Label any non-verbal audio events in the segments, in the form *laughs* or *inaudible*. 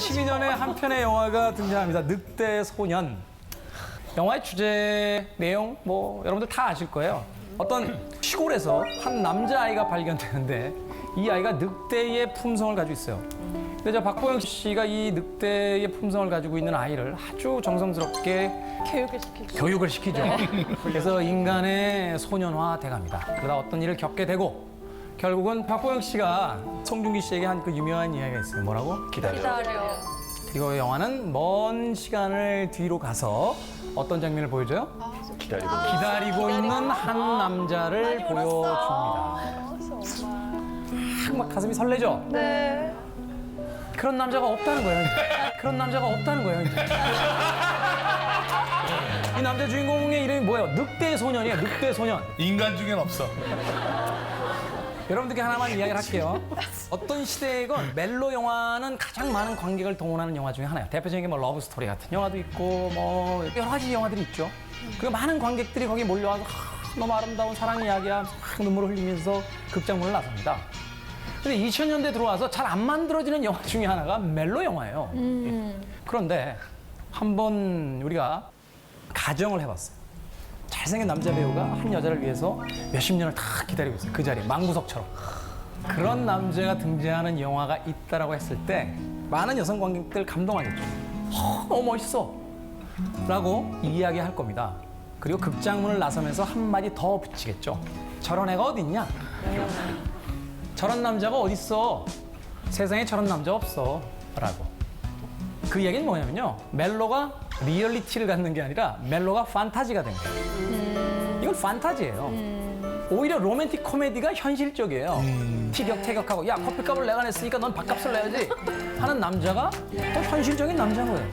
2012년에 한 편의 영화가 등장합니다. 늑대 소년. 영화의 주제 내용 뭐 여러분들 다 아실 거예요. 어떤 시골에서 한 남자 아이가 발견되는데 이 아이가 늑대의 품성을 가지고 있어요. 근데 저 박보영 씨가 이 늑대의 품성을 가지고 있는 아이를 아주 정성스럽게 교육을 시키고. 교육을 시키죠. 그래서 인간의 소년화 돼갑니다. 그러다 어떤 일을 겪게 되고 결국은 박보영 씨가 송중기 씨에게 한 그 유명한 이야기가 있어요. 뭐라고? 기다려. 기다려. 그리고 영화는 먼 시간을 뒤로 가서 어떤 장면을 보여줘요? 기다리고 기다리고 있는 한 남자를 보여줍니다. 아, 정말. 막 가슴이 설레죠? 네. 그런 남자가 없다는 거예요. 이제. 그런 남자가 없다는 거예요. 이제. 이 남자 주인공의 이름이 뭐예요? 늑대 소년이에요. 늑대 소년. 인간 중엔 없어. 여러분들께 하나만 이야기를 할게요. *laughs* 어떤 시대건 멜로 영화는 가장 많은 관객을 동원하는 영화 중에 하나예요. 대표적인 게 뭐 러브 스토리 같은 영화도 있고 뭐 여러 가지 영화들이 있죠. 그 많은 관객들이 거기 몰려와서 하, 너무 아름다운 사랑 이야기야 막 눈물을 흘리면서 극장문을 나섭니다. 근데 2000년대 들어와서 잘 안 만들어지는 영화 중에 하나가 멜로 영화예요. 그런데 한번 우리가 가정을 해봤어요. 잘생긴 남자 배우가 한 여자를 위해서 몇십 년을 다 기다리고 있어요. 그 자리에 망구석처럼. 그런 남자가 등장하는 영화가 있다라고 했을 때 많은 여성 관객들 감동하겠죠. 어, 멋있어. 라고 이야기할 겁니다. 그리고 극장문을 나서면서 한마디 더 붙이겠죠. 저런 애가 어딨냐? 저런 남자가 어딨어? 세상에 저런 남자 없어. 라고. 그 얘기는 뭐냐면요. 멜로가 리얼리티를 갖는 게 아니라 멜로가 판타지가 된 거예요. 이건 판타지예요. 오히려 로맨틱 코미디가 현실적이에요. 티격태격하고 야 커피값을 내가 냈으니까 넌 밥값을 내야지 하는 남자가 또 현실적인 남자인 거예요.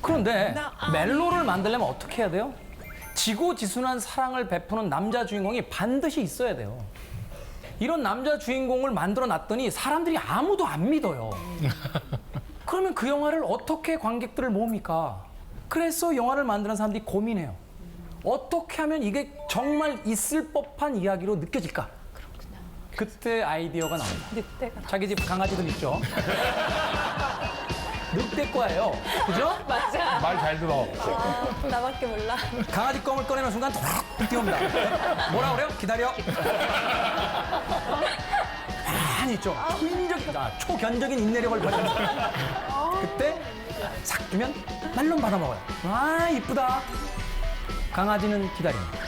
그런데 멜로를 만들려면 어떻게 해야 돼요? 지고지순한 사랑을 베푸는 남자 주인공이 반드시 있어야 돼요. 이런 남자 주인공을 만들어 놨더니 사람들이 아무도 안 믿어요. *laughs* 그러면 그 영화를 어떻게 관객들을 모읍니까? 그래서 영화를 만드는 사람들이 고민해요. 어떻게 하면 이게 정말 있을 법한 이야기로 느껴질까? 그때 아이디어가 나옵니다. 늑대가. 자기 집 강아지들 있죠? 늑대과예요. 그죠? 맞아. 말 잘 들어. 아, 나밖에 몰라. 강아지 껌을 꺼내는 순간 도락 뛰어옵니다. 뭐라 그래요? 기다려. 많이 있죠. 인적, 아, 초견적인 인내력을 벌이는 그때 싹 주면 말론 받아먹어요. 아 이쁘다. 강아지는 기다립니다.